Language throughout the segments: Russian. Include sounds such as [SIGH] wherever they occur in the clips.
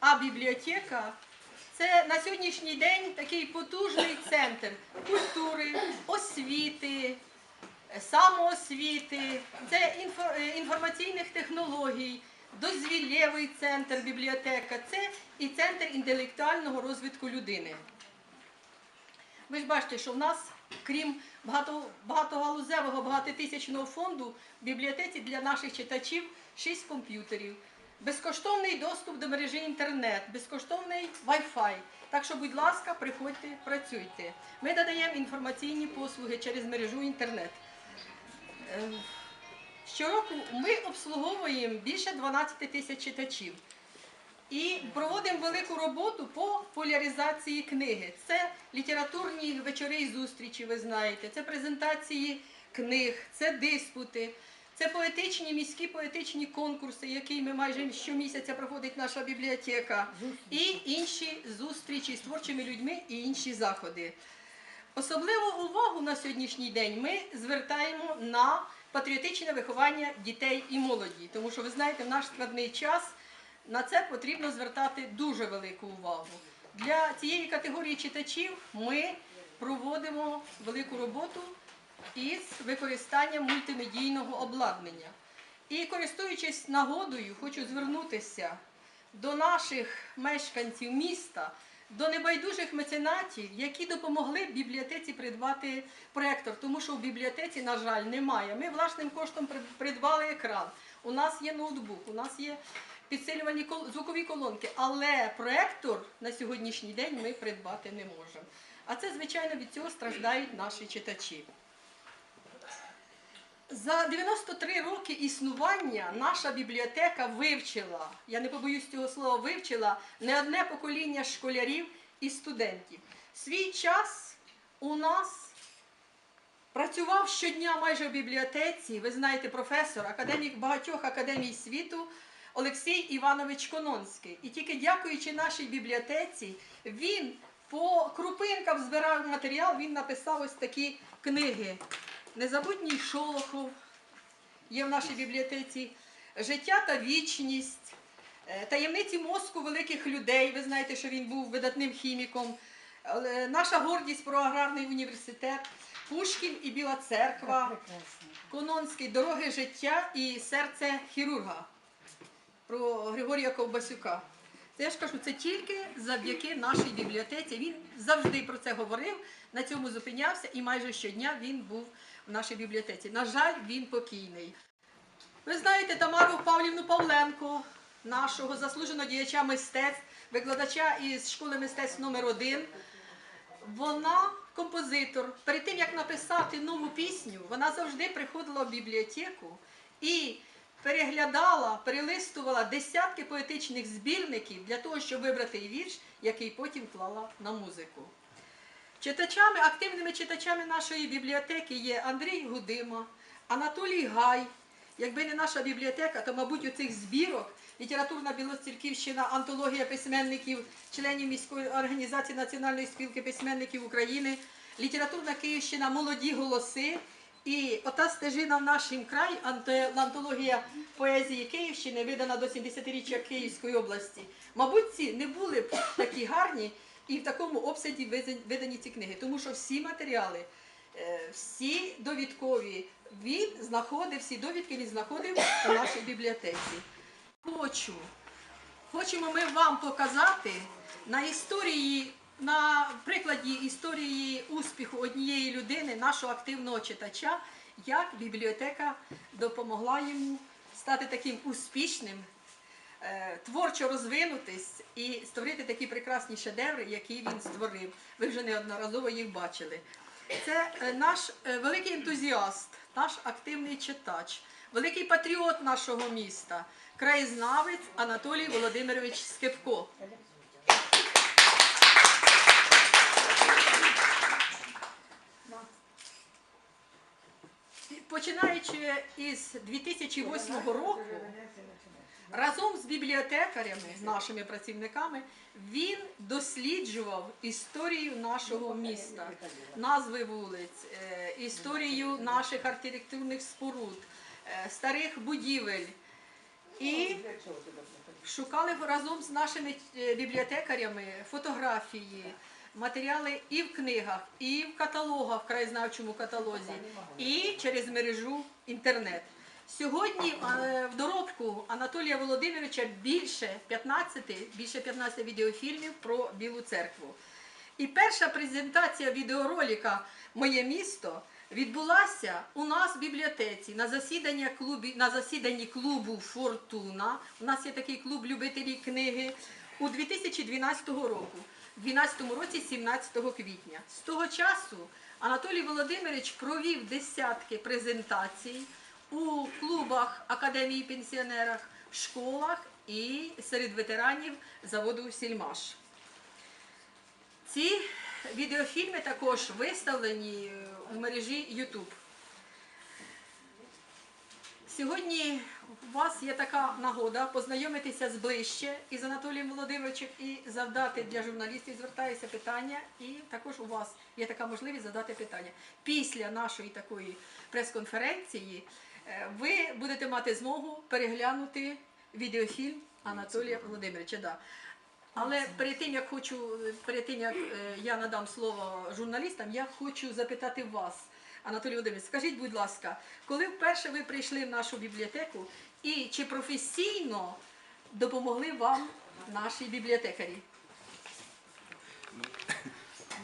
А бібліотека це на сьогоднішній день такий потужний центр культури, освіти, самоосвіти, це е, інформаційних технологій, дозвіллєвий центр бібліотека, це і центр інтелектуального розвитку людини. Ви ж бачите, що в нас, крім багато, багатогалузевого, багатотисячного фонду, в бібліотеці для наших читачів 6 комп'ютерів, безкоштовний доступ до мережі інтернет, безкоштовний Wi-Fi. Так що, будь ласка, приходьте, працюйте. Ми надаємо інформаційні послуги через мережу інтернет. Е, Щороку ми обслуговуємо більше 12 тисяч читачів. І проводимо велику роботу по поляризації книги. Це літературні вечори і зустрічі, ви знаєте, це презентації книг, це диспути, це поетичні міські поетичні конкурси, які ми майже щомісяця проходить наша бібліотека, і інші зустрічі з творчими людьми і інші заходи. Особливу увагу на сьогоднішній день ми звертаємо на патріотичне виховання дітей і молоді, тому що ви знаєте, в наш складний час на це потрібно звертати дуже велику увагу. Для цієї категорії читачів ми проводимо велику роботу із використанням мультимедійного обладнання. І користуючись нагодою, хочу звернутися до наших мешканців міста, до небайдужих меценатів, які допомогли бібліотеці придбати проектор, тому що в бібліотеці, на жаль, немає. Ми власним коштом придбали екран. У нас є ноутбук, у нас є підсилювані звукові колонки, але проектор на сьогоднішній день ми придбати не можемо. А це, звичайно, від цього страждають наші читачі. За 93 роки існування наша бібліотека вивчила, я не побоюсь цього слова, вивчила не одне покоління школярів і студентів. Свій час у нас працював щодня майже в бібліотеці, ви знаєте, професор, академік багатьох академій світу Олексій Іванович Кононський. І тільки дякуючи нашій бібліотеці, він по крупинкам збирав матеріал, він написав ось такі книги. Незабутній Шолохов є в нашій бібліотеці. Життя та вічність, е, таємниці мозку великих людей. Ви знаєте, що він був видатним хіміком. Наша гордість про аграрний університет, Пушкін і Біла церква, Кононський, дороги життя і серце хірурга про Григорія Ковбасюка. Це я ж кажу, це тільки завдяки нашій бібліотеці. Він завжди про це говорив, на цьому зупинявся, і майже щодня він був в нашій бібліотеці. На жаль, він покійний. Ви знаєте Тамару Павлівну Павленко, нашого заслуженого діяча мистецтв, викладача із школи мистецтв номер 1 Вона композитор. Перед тим як написати нову пісню, вона завжди приходила в бібліотеку і переглядала, перелистувала десятки поетичних збірників для того, щоб вибрати вірш, який потім клала на музику. Читачами, активними читачами нашої бібліотеки є Андрій Гудима, Анатолій Гай. Якби не наша бібліотека, то, мабуть, у цих збірок літературна Білоцерківщина, антологія письменників, членів міської організації Національної спілки письменників України, літературна Київщина, молоді голоси. І ота стежина в нашому краї, антологія поезії Київщини, видана до 70-річчя Київської області. Мабуть, ці не були б такі гарні і в такому обсязі видані ці книги, тому що всі матеріали, е, всі довідкові, він знаходив, всі довідки він знаходив у нашій бібліотеці. Хочу, хочемо ми вам показати на історії, на прикладі історії успіху однієї людини, нашого активного читача, як бібліотека допомогла йому стати таким успішним, творчо розвинутись і створити такі прекрасні шедеври, які він створив. Ви вже неодноразово їх бачили. Це е, наш е, великий ентузіаст, наш активний читач, великий патріот нашого міста, краєзнавець Анатолій Володимирович Скипко. Починаючи із 2008 року, разом з бібліотекарями, нашими працівниками, він досліджував історію нашого міста, назви вулиць, е, історію наших архітектурних споруд, е, старих будівель. І шукали разом з нашими е, бібліотекарями фотографії, матеріали і в книгах, і в каталогах, в краєзнавчому каталозі, і через мережу інтернет. Сьогодні е, в доробку Анатолія Володимировича більше 15, більше 15 відеофільмів про Білу церкву. І перша презентація відеоролика Моє місто відбулася у нас в бібліотеці на засіданні клубі, на засіданні клубу Фортуна. У нас є такий клуб любителів книги у 2012 року. У 2012 році, 17 квітня. З того часу Анатолій Володимирович провів десятки презентацій у клубах Академії пенсіонерах, школах і серед ветеранів заводу Сільмаш. Ці відеофільми також виставлені е, у мережі YouTube. Сьогодні у вас є така нагода познайомитися зближче із Анатолієм Володимировичем і завдати для журналістів, звертаюся питання, і також у вас є така можливість задати питання. Після нашої такої прес-конференції ви будете мати змогу переглянути відеофільм Анатолія Володимировича. Да. Але перед тим як хочу, перед тим як е, я надам слово журналістам, я хочу запитати вас, Анатолій Володимирович, скажіть, будь ласка, коли вперше ви прийшли в нашу бібліотеку і чи професійно допомогли вам наші бібліотекарі?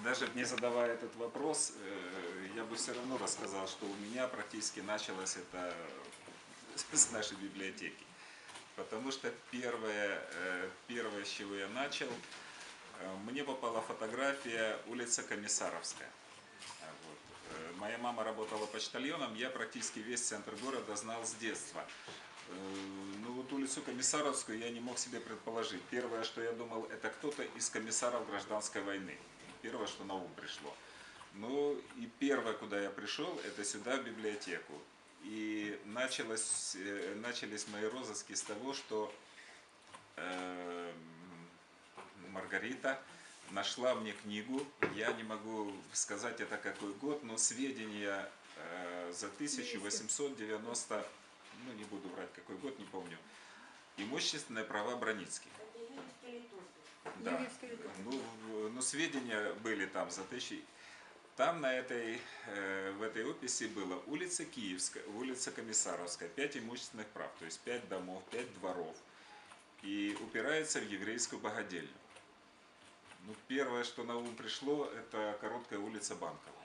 Даже не задавая этот вопрос, э, я бы все равно рассказал, что у меня практически началось это [LAUGHS] с нашей библиотеки. Потому что первое, э, первое, с чего я начал, э, мне попала фотография улица Комиссаровская. А Вот. Моя мама работала почтальоном, я практически весь центр города знал с детства. Ну вот улицу Комиссаровскую я не мог себе предположить. Первое, что я думал, это кто-то из комиссаров гражданской войны. Первое, что на ум пришло. Ну и первое, куда я пришел, это сюда, в библиотеку. И началось, э, начались мои розыски с того, что э, Маргарита нашла мне книгу. Я не могу сказать это какой год, но сведения э, за 1890, ну не буду врать какой год, не помню. Имущественные права Броницких. Да. Ну, ну, сведения были там за тысячи. Там на этой, э, в этой описи было улица Киевская, улица Комиссаровская, пять имущественных прав, то есть пять домов, пять дворов. И упирается в еврейскую богадельню. Ну, первое, что на ум пришло, это короткая улица Банкова.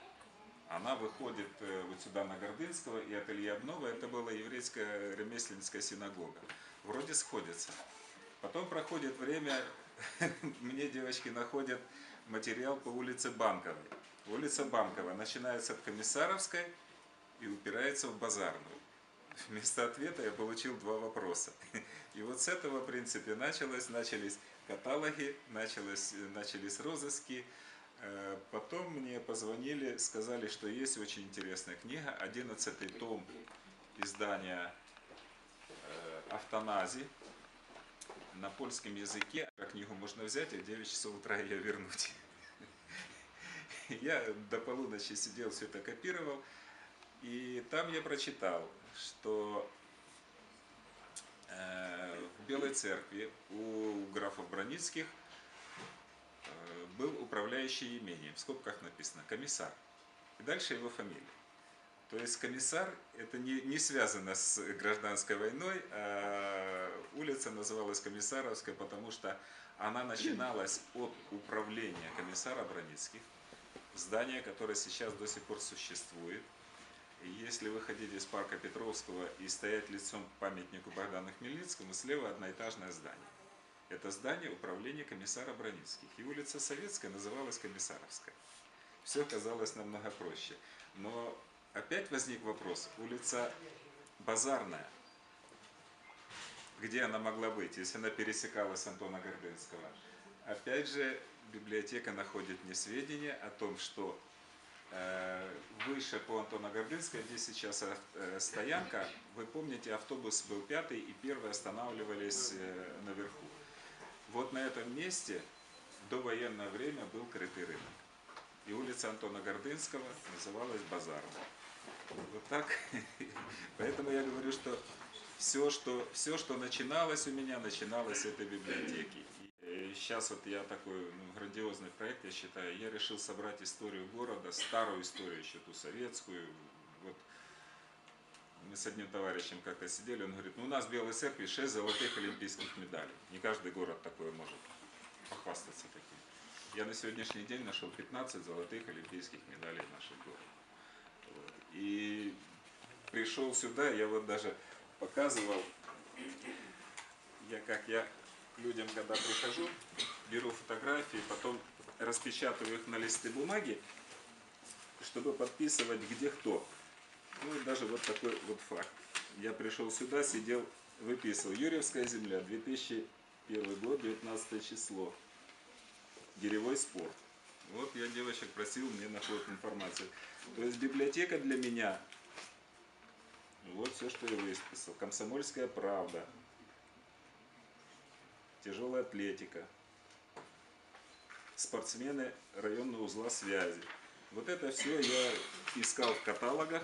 Она выходит э, вот сюда на Гордынского, и ателье Обнова, это была еврейская ремесленницкая синагога. Вроде сходятся. Потом проходит время, [LAUGHS] мне девочки находят материал по улице Банковой. Улица Банковая начинается от Комиссаровской и упирается в Базарную. Вместо ответа я получил два вопроса. [LAUGHS] И вот с этого, в принципе, началось, начались каталоги, началось, начались розыски. Э, Потом мне позвонили, сказали, что есть очень интересная книга, 11 том издания э, «Автонази», на польском языке. Книгу можно взять, и в 9 часов утра ее вернуть. Я до полуночи сидел, все это копировал. И там я прочитал, что э, в Белой церкви у графов Броницких э, был управляющий имением. В скобках написано комиссар. И дальше его фамилия. То есть комиссар это не, не связано с гражданской войной, а улица называлась Комиссаровская, потому что она начиналась от управления комиссара Броницких, здание, которое сейчас до сих пор существует. И если выходить из парка Петровского и стоять лицом к памятнику Богдану Хмельницкому, слева одноэтажное здание. Это здание управления комиссара Броницких. И улица Советская называлась Комиссаровская. Все казалось намного проще. Но опять возник вопрос, улица Базарная, где она могла быть, если она пересекалась Антона Гордынского? Опять же, библиотека находит мне сведения о том, что э, выше по Антона Гордынского, где сейчас э, стоянка, вы помните, автобус был пятый, и первые останавливались э, наверху. Вот на этом месте до военное время был крытый рынок. И улица Антона Гордынского называлась Базарная. Вот так. [LAUGHS] Поэтому я говорю, что все, что, все, что начиналось у меня, начиналось с этой библиотеки. И сейчас вот я такой ну, грандиозный проект, я считаю, я решил собрать историю города, старую историю еще ту советскую. Вот мы с одним товарищем как-то сидели, он говорит, ну у нас в Белой Церкви 6 золотых олимпийских медалей. Не каждый город такое может похвастаться таким. Я на сегодняшний день нашел 15 золотых олимпийских медалей в нашем городе. Вот. И пришел сюда, я вот даже показывал, я как я людям, когда прихожу, беру фотографии, потом распечатываю их на листы бумаги, чтобы подписывать где кто. Ну и даже вот такой вот факт. Я пришел сюда, сидел, выписывал. Юрьевская земля, 2001 год, 19 число. Гиревой спорт. Вот я девочек просил, мне находят информацию. То есть библиотека для меня, вот все, что я выписал. Комсомольская правда, тяжелая атлетика, спортсмены районного узла связи. Вот это все я искал в каталогах,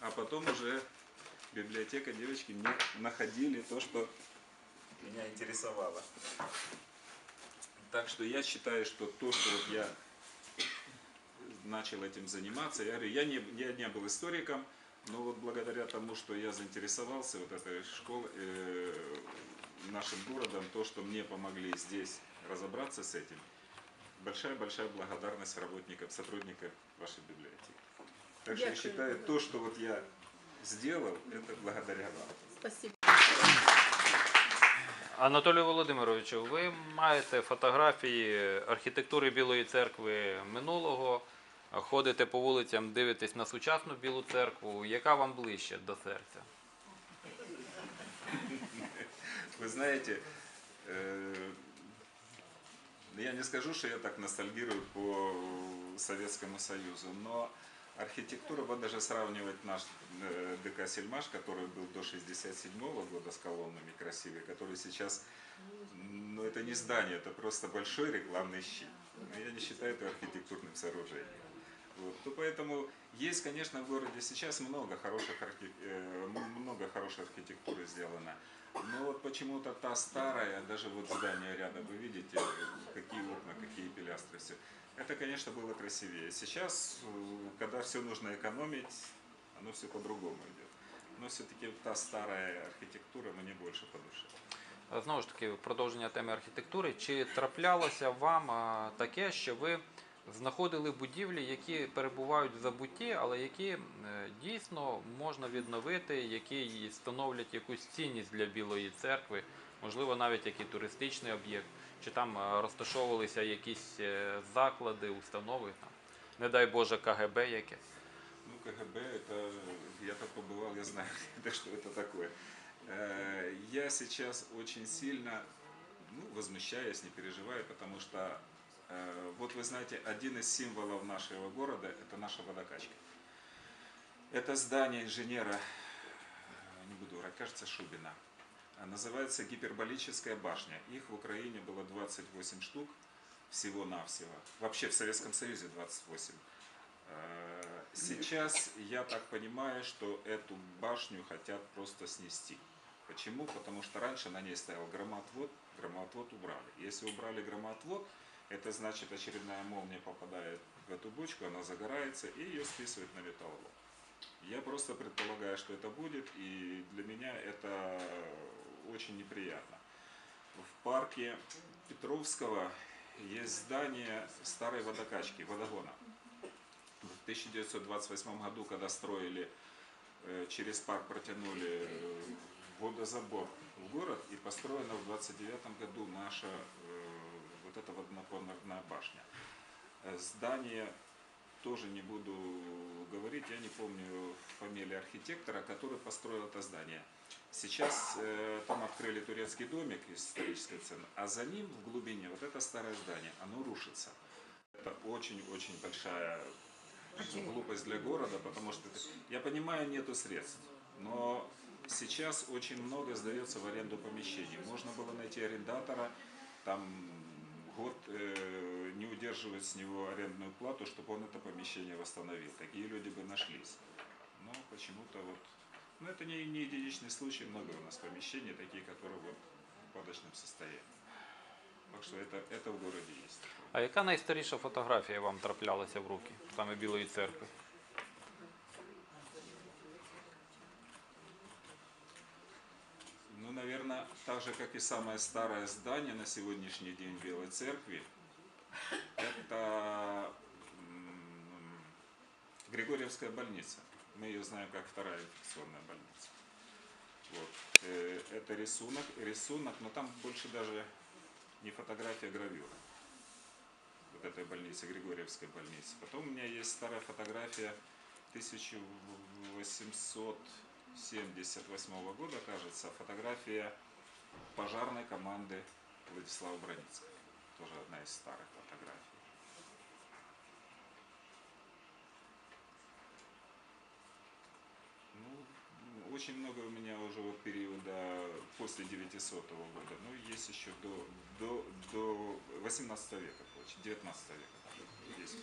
а потом уже библиотека девочки мне находили то, что меня интересовало. Так что я считаю, что то, что вот я начал этим заниматься, я говорю, я не, я не был историком, но вот благодаря тому, что я заинтересовался вот этой школой, э, нашим городом, то, что мне помогли здесь разобраться с этим, большая-большая благодарность работникам, сотрудникам вашей библиотеки. Так что я считаю, то, что вот я сделал, это благодаря вам. Спасибо. Анатолію Володимировичу, ви маєте фотографії архітектури Білої церкви минулого, ходите по вулицям, дивитесь на сучасну Білу церкву. Яка вам ближче до серця? Вы знаете, э, я не скажу, что я так ностальгирую по Советскому Союзу, но архитектура, вот даже сравнивать наш э, ДК Сельмаш, который был до 67 года с колоннами красивый, который сейчас, ну это не здание, это просто большой рекламный щит. Но Я не считаю это архитектурным сооружением. Вот. То поэтому есть, конечно, в городе сейчас много хороших, архи- э, много хорошей архитектуры сделано. Но вот почему-то та старая, даже вот здание рядом, вы видите, какие окна, какие пилястры, все. Это, конечно, было красивее. Сейчас, э, когда все нужно экономить, оно все по-другому идет. Но все-таки та старая архитектура мне больше по душе. Знову ж таки, продовження теми архітектури. Чи траплялося вам а, таке, що ви знаходили будівлі, які перебувають в забутті, але які е, дійсно можна відновити, які становлять якусь цінність для Білої церкви, можливо, навіть як і туристичний об'єкт, чи там е, розташовувалися якісь е, заклади, установи, там, не дай Боже, КГБ якесь. Ну, КГБ, это я там побывал, я знаю, это [LAUGHS] что это такое. Э, Я сейчас очень сильно, ну, возмущаюсь, не переживаю, потому что, э, вот вы знаете, один из символов нашего города – это наша водокачка. Это здание инженера, э, не буду врать, кажется, Шубина. А Называется гиперболическая башня. Их в Украине было 28 штук всего-навсего. Вообще в Советском Союзе 28. Э, Сейчас я так понимаю, что эту башню хотят просто снести. Почему? Потому что раньше на ней стоял громоотвод, громоотвод убрали. Если убрали громоотвод, это значит очередная молния попадает в эту бочку, она загорается и ее списывает на металлолом. Я просто предполагаю, что это будет, и для меня это очень неприятно. В парке Петровского есть здание старой водокачки, водогона. В 1928 году, когда строили, э, через парк протянули э, водозабор в город, и построена в 29 году наша э, вот эта водонапорная башня. Э, Здание тоже не буду говорить, я не помню фамилии архитектора, который построил это здание. Сейчас э, там открыли турецкий домик из исторической цены, а за ним в глубине вот это старое здание, оно рушится. Это очень-очень большая глупость для города, потому что я понимаю, нету средств, но сейчас очень много сдается в аренду помещений. Можно было найти арендатора, там год э, не удерживать с него арендную плату, чтобы он это помещение восстановил. Такие люди бы нашлись. Но почему-то вот Но это не, не единичный случай, много у нас помещений, такие, которые вот в упадочном состоянии. Так что это, это в городе есть. А яка найстаріша фотографія вам траплялася в руки, саме Білої церкви? Так же, как и самое старое здание на сегодняшний день Белой Церкви, это Григорьевская больница. Мы ее знаем как вторая инфекционная больница. Вот. Э, Это рисунок, рисунок, но там больше даже не фотография, а гравюра. Вот этой больницы, Григорьевской больницы. Потом у меня есть старая фотография 1878 года, кажется, фотография пожарной команды Владислава Броницкого. Тоже одна из старых фотографий. Ну, очень много у меня уже вот периода после 900 года. Ну, есть еще до, до, до 18 века, получается, 19 века есть.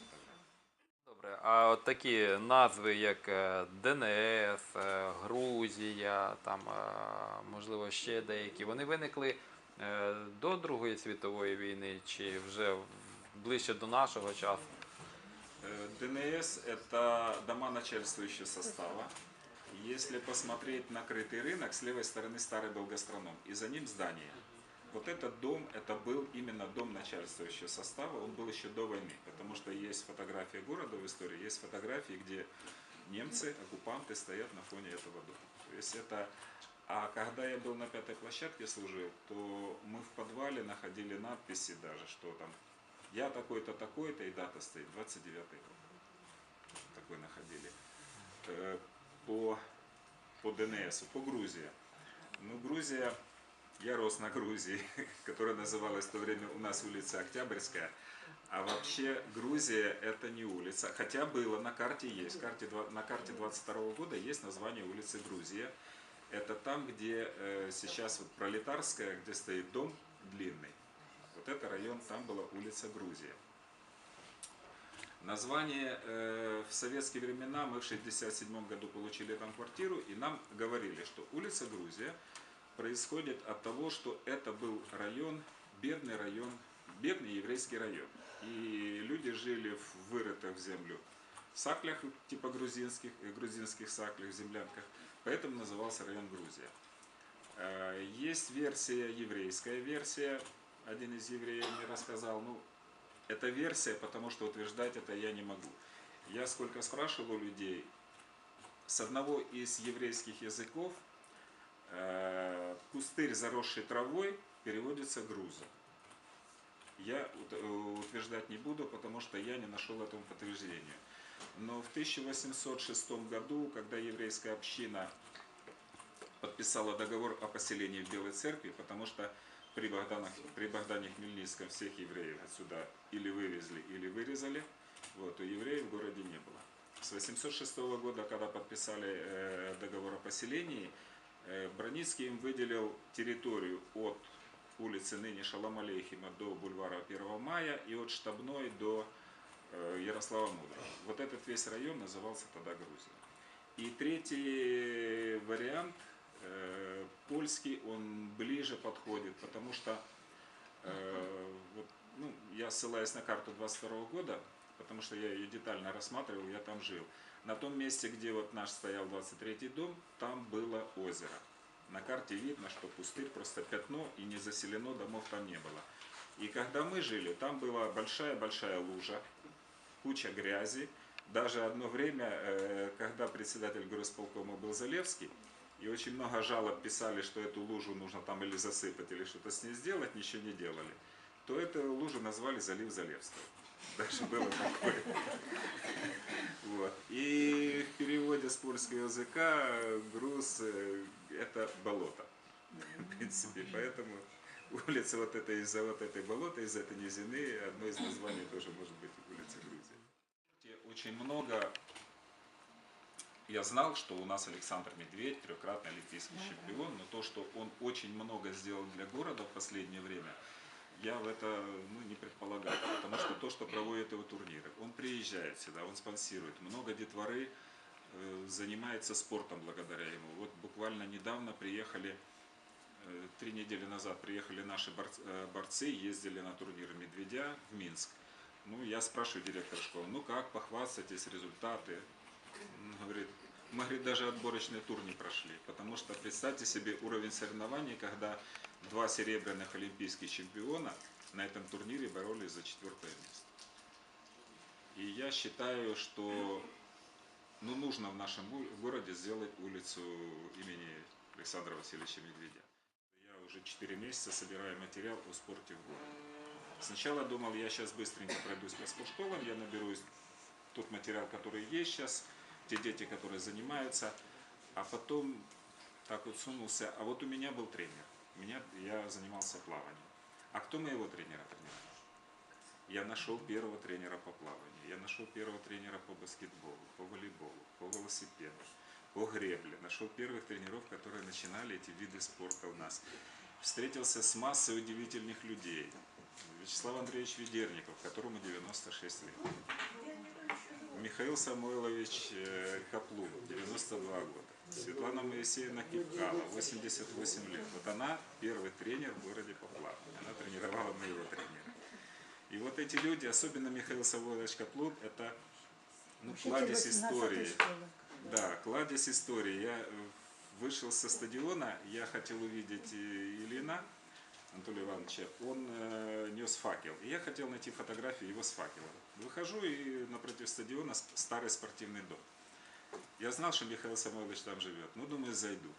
Добре, а от такі назви, як е, ДНС, е, Грузія, там, е, можливо, ще деякі, вони виникли е, до Другої світової війни чи вже в- ближче до нашого часу? Э, ДНС – это дома начальствующего состава. Если посмотреть на крытый рынок, с левой стороны старый был гастроном, и за ним здание. Вот этот дом, это был именно дом начальствующего состава, он был еще до войны, потому что есть фотография города в истории, есть фотографии, где немцы, оккупанты стоят на фоне этого дома. То есть это... А когда я был на пятой площадке служил, то мы в подвале находили надписи даже, что там я такой-то, такой-то, и дата стоит, 29 год. Такой находили. Э, По, по ДНС, по Грузии. Ну, Грузия, я рос на Грузии, [LAUGHS] которая называлась в то время у нас улица Октябрьская. А вообще Грузия это не улица, хотя было на карте есть, карте, на карте 22 года есть название улицы Грузия. Это там, где э, сейчас вот Пролетарская, где стоит дом длинный. Вот это район, там была улица Грузия. Название э, в советские времена мы в 67 году получили там квартиру и нам говорили, что улица Грузия происходит от того, что это был район, бедный район, бедный еврейский район. И люди жили в вырытых в землю саклях, типа грузинских, э, грузинских саклях, землянках. Поэтому назывался район Грузия. Э, Есть версия, еврейская версия. Один из евреев мне рассказал, ну, это версия, потому что утверждать это я не могу. Я сколько спрашивал у людей, с одного из еврейских языков пустырь, заросший травой, переводится груза. Я э, утверждать не буду, потому что я не нашел этому подтверждения. Но в 1806 году, когда еврейская община подписала договор о поселении в Белой Церкви, потому что при Богдане, при Богдане Хмельницком всех евреев отсюда или вывезли, или вырезали, вот, то евреев в городе не было. С 806 года, когда подписали э, договор о поселении, э, Броницкий им выделил территорию от улицы ныне Шалом Алейхима до бульвара 1 мая и от Штабной до э, Ярослава Мудрого. Вот этот весь район назывался тогда Грузией. И третий вариант, э, польский, он ближе подходит, потому что э, вот, ну, я ссылаюсь на карту 22 года, потому что я ее детально рассматривал, я там жил. На том месте, где вот наш стоял 23 дом, там было озеро. На карте видно, что пустырь, просто пятно и не заселено, домов там не было. И когда мы жили, там была большая-большая лужа, куча грязи. Даже одно время, э, когда председатель горосполкома был Залевский, и очень много жалоб писали, что эту лужу нужно там или засыпать, или что-то с ней сделать, ничего не делали, то эту лужу назвали залив Залевского. Даже было такое. Вот. И в переводе с польского языка груз э, это болото. В принципе, поэтому улица вот эта из-за вот этой болота, из-за этой низины, одно из названий тоже может быть улица Грузии. Очень много я знал, что у нас Александр Медведь, трехкратный олимпийский чемпион, но то, что он очень много сделал для города в последнее время, я в это ну, не предполагал. Потому что то, что проводит его турниры, он приезжает сюда, он спонсирует. Много детворы э, занимается спортом благодаря ему. Вот буквально недавно приехали, э, три недели назад приехали наши борц- э, борцы, ездили на турнир Медведя в Минск. Ну, я спрашиваю директора школы, ну как, похвастайтесь, результаты. Он говорит, мы, говорит, даже отборочный тур не прошли, потому что представьте себе уровень соревнований, когда два серебряных олимпийских чемпиона на этом турнире боролись за четвертое место. И я считаю, что ну, нужно в нашем городе сделать улицу имени Александра Васильевича Медведя. Я уже 4 месяца собираю материал о спорте в городе. Сначала думал, я сейчас быстренько пройдусь по спортшколам, я наберусь тот материал, который есть сейчас, те дети, которые занимаются, а потом так вот сунулся, а вот у меня был тренер, меня, я занимался плаванием. А кто моего тренера тренировал? Я нашел первого тренера по плаванию, я нашел первого тренера по баскетболу, по волейболу, по велосипеду, по гребле. Нашел первых тренеров, которые начинали эти виды спорта у нас. Встретился с массой удивительных людей. Вячеслав Андреевич Ведерников, которому 96 лет. Михаил Самойлович э, Каплун, 92 года. Светлана Моисеевна Кипкала, 88 лет. Вот она первый тренер в городе по плаванию. Она тренировала моего тренера. И вот эти люди, особенно Михаил Самойлович Каплун, это ну, кладезь истории. Да, кладезь истории. Я э, вышел со стадиона, я хотел увидеть э, Ильина Анатолия Ивановича. Он э, нес факел. И я хотел найти фотографию его с факелом. Выхожу и напротив стадиона старый спортивный дом. Я знал, что Михаил Самойлович там живет. Ну, думаю, зайду.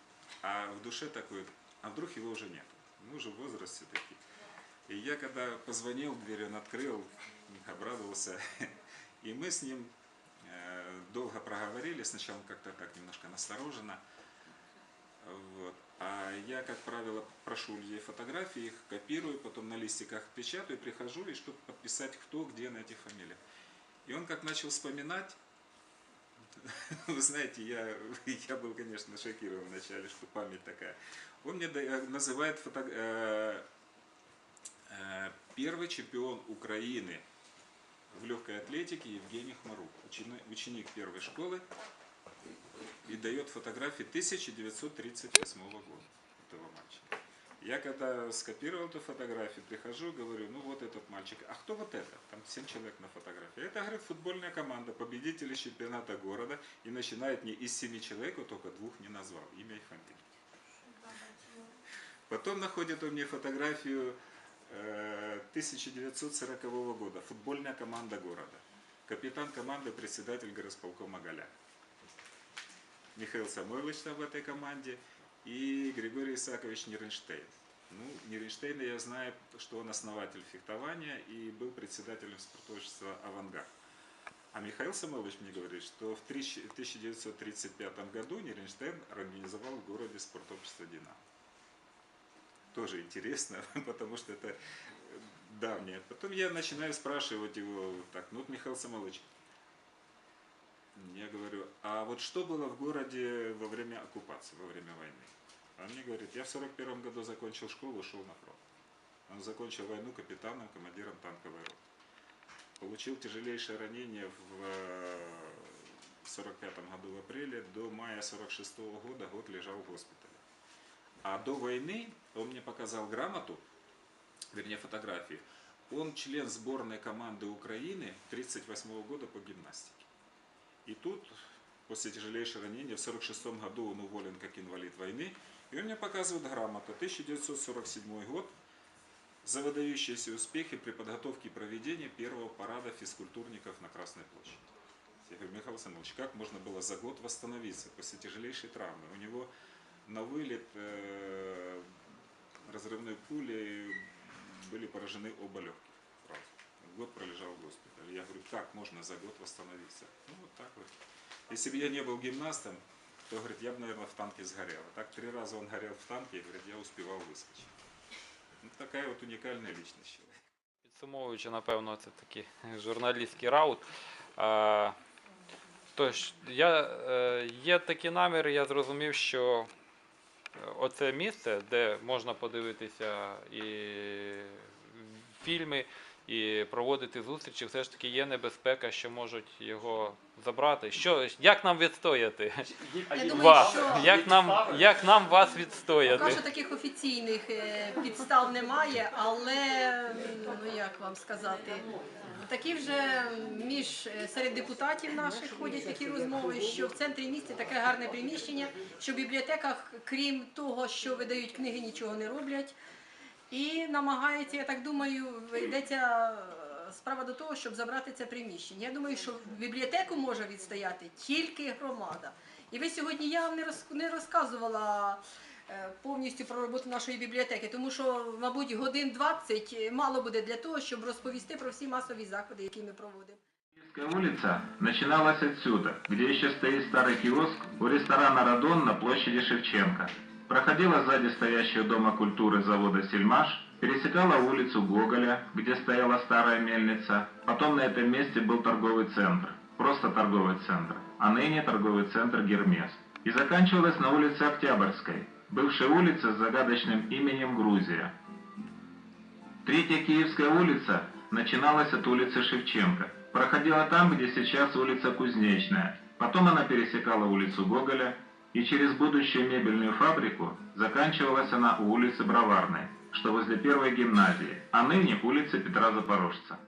А в душе такой, а вдруг его уже нет? Ну, уже возраст все-таки. И я когда позвонил, дверь он открыл, обрадовался. [LAUGHS] И мы с ним э, долго проговорили. Сначала как-то так немножко настороженно. Вот. А я, как правило, прошу людей фотографии, их копирую, потом на листиках печатаю, прихожу, и чтобы подписать, кто, где на этих фамилиях. И он как начал вспоминать, [LAUGHS] вы знаете, я, [LAUGHS] я был, конечно, шокирован вначале, что память такая. Он мне да- называет фото, э, э, первый чемпион Украины в легкой атлетике Евгений Хмарук, учени- ученик первой школы, и дает фотографии 1938 года этого мальчика. Я когда скопировал эту фотографию, прихожу, говорю, ну вот этот мальчик, а кто вот это? Там 7 человек на фотографии. Это, говорит, футбольная команда, победители чемпионата города, и начинает не из 7 человек, вот только двух не назвал, имя и фамилию. Потом находит он мне фотографию э, 1940 года, футбольная команда города. Капитан команды, председатель горосполкома Голяк. Михаил Самойлович там в этой команде и Григорий Исаакович Неренштейн. Ну, Неренштейна я знаю, что он основатель фехтования и был председателем спортобщества «Авангард». А Михаил Самойлович мне говорит, что в 30- 1935 году Неренштейн организовал в городе спортобщество «Динамо». Тоже интересно, [LAUGHS] потому что это давнее. Потом я начинаю спрашивать его, так, ну вот Михаил Самойлович, я говорю, а вот что было в городе во время оккупации, во время войны? Он мне говорит, я в 41 году закончил школу, ушел на фронт. Он закончил войну капитаном, командиром танковой роты. Получил тяжелейшее ранение в 45 году в апреле, до мая 46 года год лежал в госпитале. А до войны он мне показал грамоту, вернее фотографии. Он член сборной команды Украины 1938 года по гимнастике. И тут, после тяжелейшего ранения, в 1946 году он уволен как инвалид войны. И он мне показывает грамоту. 1947 год. За выдающиеся успехи при подготовке и проведении первого парада физкультурников на Красной площади. Я говорю, Михаил Самович, как можно было за год восстановиться после тяжелейшей травмы? У него на вылет э, разрывной пули были поражены оба легких. сразу. Год пролежал в госпитале. Я говорю, как можно за год восстановиться? Ну, вот так вот. Если бы я не был гимнастом, то, говорит, я бы, наверное, в танке сгорел. Так три раза он горел в танке, и, говорит, я успевал выскочить. Ну, такая вот уникальная личность человека. Підсумовуючи, напевно, це такий журналістський раут. Тож, я, е, є такі наміри, я зрозумів, що е, оце місце, де можна подивитися і фільми і проводити зустрічі, все ж таки є небезпека, що можуть його забрати. Що, як нам відстояти Я думаю, вас? що- Як нам, як нам вас Поки що таких офіційних е, підстав немає, але ну як вам сказати, такі вже між е, серед депутатів наших ходять такі розмови, що в центрі міста таке гарне приміщення, що в бібліотеках, крім того, що видають книги, нічого не роблять. І намагаються, я так думаю, йдеться е, справа до того, щоб забрати це приміщення. Я думаю, що бібліотеку може відстояти тільки громада. І ви сьогодні я вам не роз- розказувала е, повністю про роботу нашої бібліотеки, тому що, мабуть, годин 20 мало буде для того, щоб розповісти про всі масові заходи, які ми проводимо. Улица начиналась отсюда, где еще стоит старый киоск у ресторана «Радон» на площади Шевченко. Проходила сзади стоящего Дома культуры завода «Сельмаш», пересекала улицу Гоголя, где стояла старая мельница. Потом на этом месте был торговый центр, просто торговый центр, а ныне торговый центр «Гермес». И заканчивалась на улице Октябрьской, бывшей улице с загадочным именем Грузия. Третья Киевская улица начиналась от улицы Шевченко, проходила там, где сейчас улица Кузнечная. Потом она пересекала улицу Гоголя, и через будущую мебельную фабрику заканчивалась она у улицы Броварной, что возле первой гимназии, а ныне улица Петра Запорожца.